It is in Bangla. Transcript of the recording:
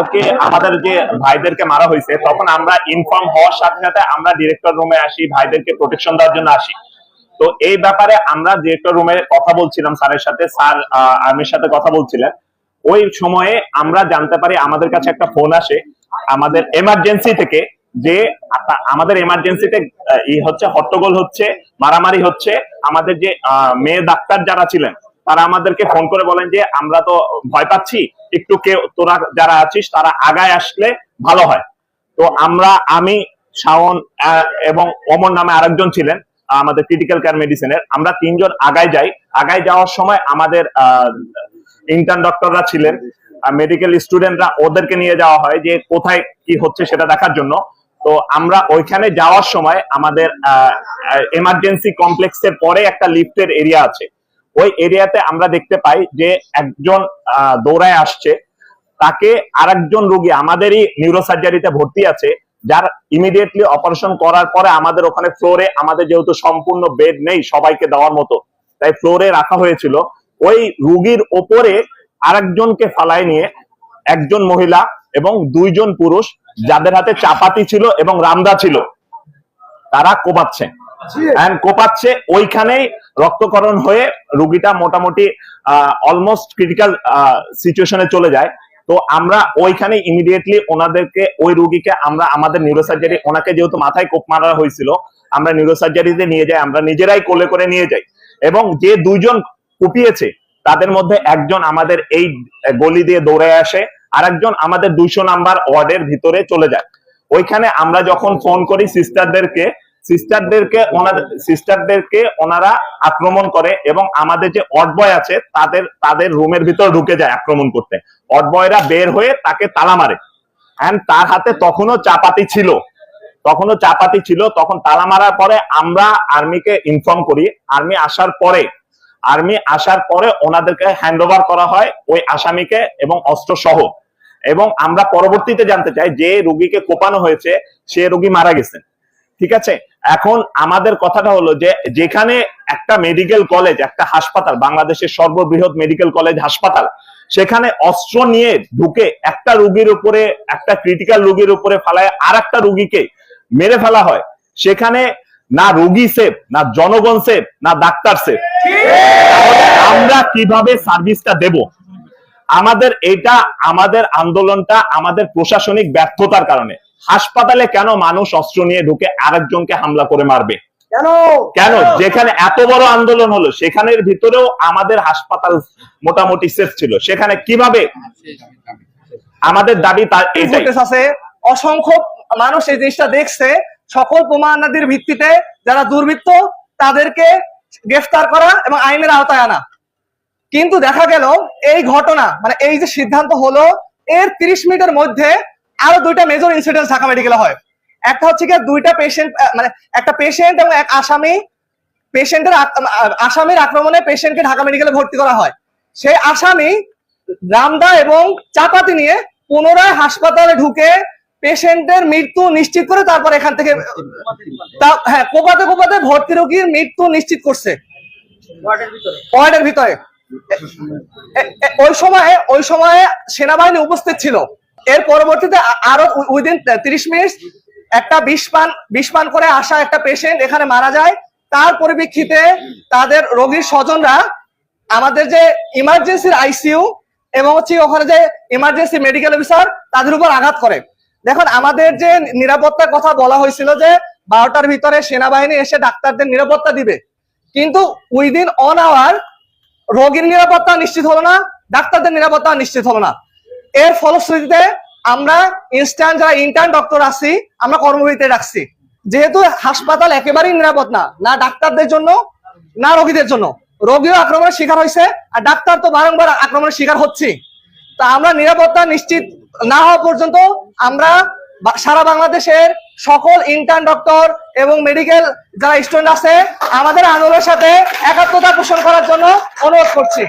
কালকে আমাদের যে ভাইদেরকে মারা হয়েছে, তখন আমরা ইনফর্ম হওয়ার সাথে সাথে আমরা ডিরেক্টর রুমে আসি, ভাইদেরকে প্রোটেকশন দেওয়ার জন্য আসি। তো এই ব্যাপারে আমরা ডিরেক্টর রুমে কথা বলছিলাম স্যারের সাথে, স্যার আর্মির সাথে কথা বলছিলেন। ওই সময়ে আমরা জানতে পারি আমাদের কাছে একটা ফোন আসে, আমাদের এমার্জেন্সি থেকে যে আমাদের এমার্জেন্সিতে ই হচ্ছে, হট্টগোল হচ্ছে, মারামারি হচ্ছে, আমাদের যে মেয়ে ডাক্তার যারা ছিলেন, তারা আমাদেরকে ফোন করে বলেন যে, আমরা তো ভয় পাচ্ছি একটু কেউ, তোরা যারা আছিস, তারা আগায় আসলে ভালো হয়। তো আমরা, আমি, শাওন এবং অমর নামে আরেকজন ছিলেন আমাদের ক্রিটিক্যাল কেয়ার মেডিসিনের আমরা তিনজন আগায় যাই। আগায় যাওয়ার সময় আমাদের ইন্টার্ন ডক্টররা ছিলেন মেডিকেল স্টুডেন্টরা ওদেরকে নিয়ে যাওয়া হয় যে কোথায় কি হচ্ছে সেটা দেখার জন্য। তো আমরা ওইখানে যাওয়ার সময় আমাদের এমার্জেন্সি কমপ্লেক্সের পরে একটা লিফটের এরিয়া আছে। ওই এরিয়াতে আমরা দেখতে পাই যে একজন দৌড়ায় আসছে। তাকে আরেকজন রোগী, আমাদেরই নিউরোসার্জারিতে ভর্তি আছে, যার ইমিডিয়েটলি অপারেশন করার পরে আমাদের ওখানে ফ্লোরে আমাদের যেহেতু সম্পূর্ণ বেড নেই, সবাইকে দেওয়ার মতো, তাই ফ্লোরে রাখা হয়েছিল। ওই রুগীর ওপরে আরেকজনকে ফালায় নিয়ে একজন মহিলা এবং দুইজন পুরুষ, যাদের হাতে চাপাতি ছিল এবং রামদা ছিল, তারা কোপাচ্ছে। And কোপাচ্ছে ওইখানেই রক্তকরণ হয়ে রুগীটা মোটামুটি অলমোস্ট ক্রিটিক্যাল সিচুয়েশনে চলে যায়। তো আমরা ওইখানে ইমিডিয়েটলি ওনাদেরকে, ওই রুগীকে আমরা, আমাদের নিউরোসার্জারি ওনাকে যেহেতু মাথায় কোপ মারা হয়েছিল, আমরা নিউরোসার্জারিতে নিয়ে যাই, আমরা নিজেরাই কোলে করে নিয়ে যাই। এবং যে দুইজন কুপিয়েছে, তাদের মধ্যে একজন আমাদের এই গলি দিয়ে দৌড়ে আসে আর একজন আমাদের দুইশো নাম্বার ওয়ার্ডের ভিতরে চলে যায়। ওইখানে আমরা যখন ফোন করি সিস্টারদেরকে সিস্টারদেরকে ওনাদের সিস্টারদেরকে ওনারা আক্রমণ করে এবং আমাদের যে অট বয় আছে, তাদের তাদের রুমের ভিতর ঢুকে যায় আক্রমণ করতে। অট বয়রা বের হয়ে তাকে তালা মারে। এন্ড তার হাতে তখনও চাপাতি ছিল। তখনও চাপাতি ছিল। তখন তালা মারার পরে আমরা আর্মিকে ইনফর্ম করি। আর্মি আসার পরে, আর্মি আসার পরে ওনাদেরকে হ্যান্ড ওভার করা হয় ওই আসামিকে এবং অস্ত্র সহ এবং আমরা পরবর্তীতে জানতে চাই যে রুগীকে কোপানো হয়েছে, সে রুগী মারা গেছেন ঠিক আছে? এখন আমাদের কথাটা হলো যে যেখানে একটা মেডিকেল কলেজ একটা হাসপাতাল, বাংলাদেশের সর্ববৃহৎ মেডিকেল কলেজ হাসপাতাল, সেখানে অস্ত্র নিয়ে ঢুকে একটা রুগীর উপরে, একটা ক্রিটিক্যাল রুগীর উপরে ফেলায় আর একটা রুগীকে মেরে ফেলা হয়। সেখানে না রোগী সেফ না জনগণ সেফ না ডাক্তার সেফ আমরা কীভাবে সার্ভিসটা দেব? আমাদের এটা আমাদের আন্দোলনটা, আমাদের প্রশাসনিক ব্যর্থতার কারণে। হাসপাতালে কেন মানুষ অস্ত্র নিয়ে ঢুকে আরেকজনকে হামলা করে মারবে? কেন? কেন? যেখানে এত বড় আন্দোলন হলো সেখানের ভিতরেও আমাদের হাসপাতাল মোটামুটি সেফ ছিল। সেখানে কীভাবে? আমাদের দাবি তার আছে। অসংখ্য মানুষ এই জিনিসটা দেখছে। সকল প্রমাণাদির ভিত্তিতে যারা দুর্বৃত্ত তাদেরকে গ্রেফতার করা এবং আইনের আওতায় আনা। কিন্তু দেখা গেল এই ঘটনা মানে এই যে সিদ্ধান্ত হলো এর তিরিশ মিনিটের মধ্যে আরও দুইটা মেজর ইনসিডেন্ট ঢাকা মেডিকেলে হয়। একটা হচ্ছে কি দুইটা পেশেন্ট মানে একটা পেশেন্ট এবং এক আসামি পেশেন্টের আসামির আক্রমণে পেশেন্টকে ঢাকা মেডিকেলে ভর্তি করা হয়। সেই আসামি রামদা এবং চাপাতি নিয়ে পুনরায় হাসপাতালে ঢুকে পেশেন্টের মৃত্যু নিশ্চিত করে তারপর এখান থেকে তা- হ্যাঁ কোপাতে কোপাতে ভর্তি রোগীর মৃত্যু নিশ্চিত করছে। ওয়ার্ডের ভিতরে? ওই সময়ে ওই সময়ে সেনাবাহিনী উপস্থিত ছিল। এর পরবর্তীতে আরও উইদিন তিরিশ মিনিট একটা বিষ পান বিষ পান করে আসা একটা পেশেন্ট এখানে মারা যায়। তার পরিপ্রেক্ষিতে তাদের রোগীর স্বজনরা আমাদের যে ইমার্জেন্সির আইসিইউ এবং হচ্ছে ওখানে যে ইমার্জেন্সি মেডিকেল অফিসার তাদের উপর আঘাত করে। দেখুন, আমাদের যে নিরাপত্তার কথা বলা হয়েছিল যে বারোটার ভিতরে সেনাবাহিনী এসে ডাক্তারদের নিরাপত্তা দিবে। কিন্তু উইদিন অন আওয়ার রোগীর নিরাপত্তা নিশ্চিত হলো না, ডাক্তারদের নিরাপত্তা নিশ্চিত হলো না। এর ফলশ্রুতিতে আমরা ইনস্ট্যান্ট যারা ইন্টার্ন ডক্টর আছি আমরা কর্মবিরতি রাখছি। যেহেতু হাসপাতাল একেবারেই নিরাপদ না না ডাক্তারদের জন্য, না রোগীদের জন্য। রোগীও আক্রমণের শিকার হয়েছে, আর ডাক্তার তো বারংবার আক্রমণের শিকার হচ্ছে। তা আমরা নিরাপত্তা নিশ্চিত না হওয়া পর্যন্ত আমরা সারা বাংলাদেশের সকল ইন্টার্ন ডক্টর এবং মেডিকেল যারা স্টুডেন্ট আছে, আমাদের আন্দোলনের সাথে একাত্মতা পোষণ করার জন্য অনুরোধ করছি।